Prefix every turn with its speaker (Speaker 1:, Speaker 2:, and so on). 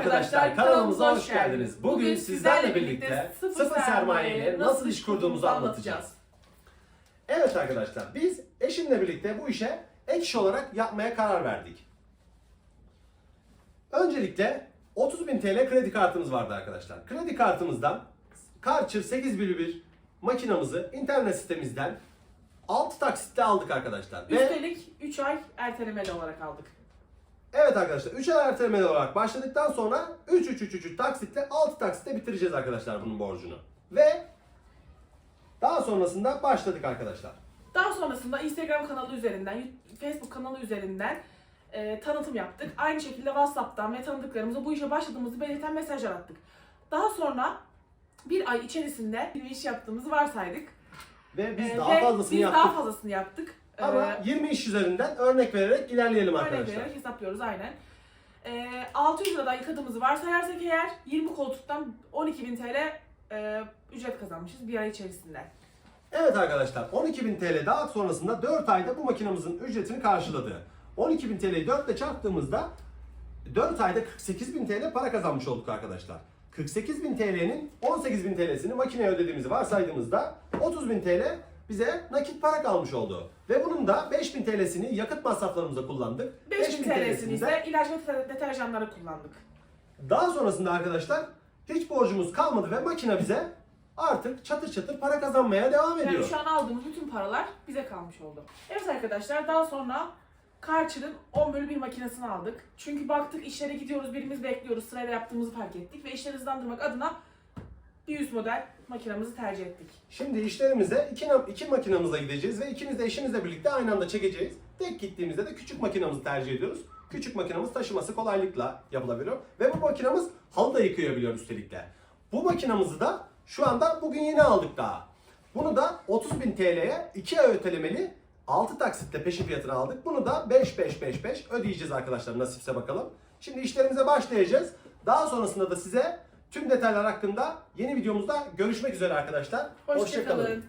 Speaker 1: arkadaşlar kanalımıza hoş geldiniz. Bugün sizlerle birlikte sıfır sermayeyle nasıl iş kurduğumuzu anlatacağız. Evet arkadaşlar biz eşimle birlikte bu işe ek iş olarak yapmaya karar verdik. Öncelikle 30.000 TL kredi kartımız vardı arkadaşlar. Kredi kartımızdan Karcher 8001 makinamızı internet sitemizden 6 taksitle aldık arkadaşlar. Ve
Speaker 2: Üstelik 3 ay ertelemeli olarak aldık.
Speaker 1: Evet arkadaşlar 3 ay ertelemeli olarak başladıktan sonra 3 3 3 3 taksitle 6 taksitle bitireceğiz arkadaşlar bunun borcunu. Ve daha sonrasında başladık arkadaşlar.
Speaker 2: Daha sonrasında Instagram kanalı üzerinden, Facebook kanalı üzerinden e, tanıtım yaptık. Aynı şekilde WhatsApp'tan ve tanıdıklarımıza bu işe başladığımızı belirten mesajlar attık. Daha sonra bir ay içerisinde bir iş yaptığımızı varsaydık.
Speaker 1: Ve biz
Speaker 2: E,
Speaker 1: daha
Speaker 2: ve
Speaker 1: fazlasını
Speaker 2: biz
Speaker 1: yaptık.
Speaker 2: daha fazlasını yaptık. E,
Speaker 1: Ama 20 iş üzerinden örnek vererek ilerleyelim
Speaker 2: Örnek
Speaker 1: arkadaşlar.
Speaker 2: vererek hesaplıyoruz aynen. E, 600 liradan yıkadığımızı varsayarsak eğer 20 koltuktan 12.000 TL e, ücret kazanmışız bir ay içerisinde.
Speaker 1: Evet arkadaşlar 12.000 TL daha sonrasında 4 ayda bu makinamızın ücretini karşıladı. 12.000 TL'yi 4 ile çarptığımızda 4 ayda 48.000 TL para kazanmış olduk arkadaşlar. 48.000 TL'nin 18.000 TL'sini makineye ödediğimizi varsaydığımızda 30.000 TL bize nakit para kalmış oldu. Ve bunun da 5.000 TL'sini yakıt masraflarımıza kullandık.
Speaker 2: 5000 TL'sini ise ilaç ve deterjanlara kullandık.
Speaker 1: Daha sonrasında arkadaşlar hiç borcumuz kalmadı ve makine bize artık çatır çatır para kazanmaya devam ediyor.
Speaker 2: Yani şu an aldığımız bütün paralar bize kalmış oldu. Evet arkadaşlar daha sonra Karcher'ın 10 bölü 1 makinesini aldık. Çünkü baktık işlere gidiyoruz birimiz bekliyoruz sırayla yaptığımızı fark ettik ve işleri hızlandırmak adına bir üst model makinamızı tercih ettik.
Speaker 1: Şimdi işlerimize iki, iki makinamızla gideceğiz ve ikimiz de eşimizle birlikte aynı anda çekeceğiz. Tek gittiğimizde de küçük makinamızı tercih ediyoruz. Küçük makinamız taşıması kolaylıkla yapılabiliyor. Ve bu makinamız halı da yıkayabiliyor üstelik de. Bu makinamızı da şu anda bugün yeni aldık daha. Bunu da 30.000 TL'ye 2 ay ötelemeli 6 taksitle peşin fiyatını aldık. Bunu da 5-5-5-5 ödeyeceğiz arkadaşlar nasipse bakalım. Şimdi işlerimize başlayacağız. Daha sonrasında da size tüm detaylar hakkında yeni videomuzda görüşmek üzere arkadaşlar.
Speaker 2: Hoşçakalın.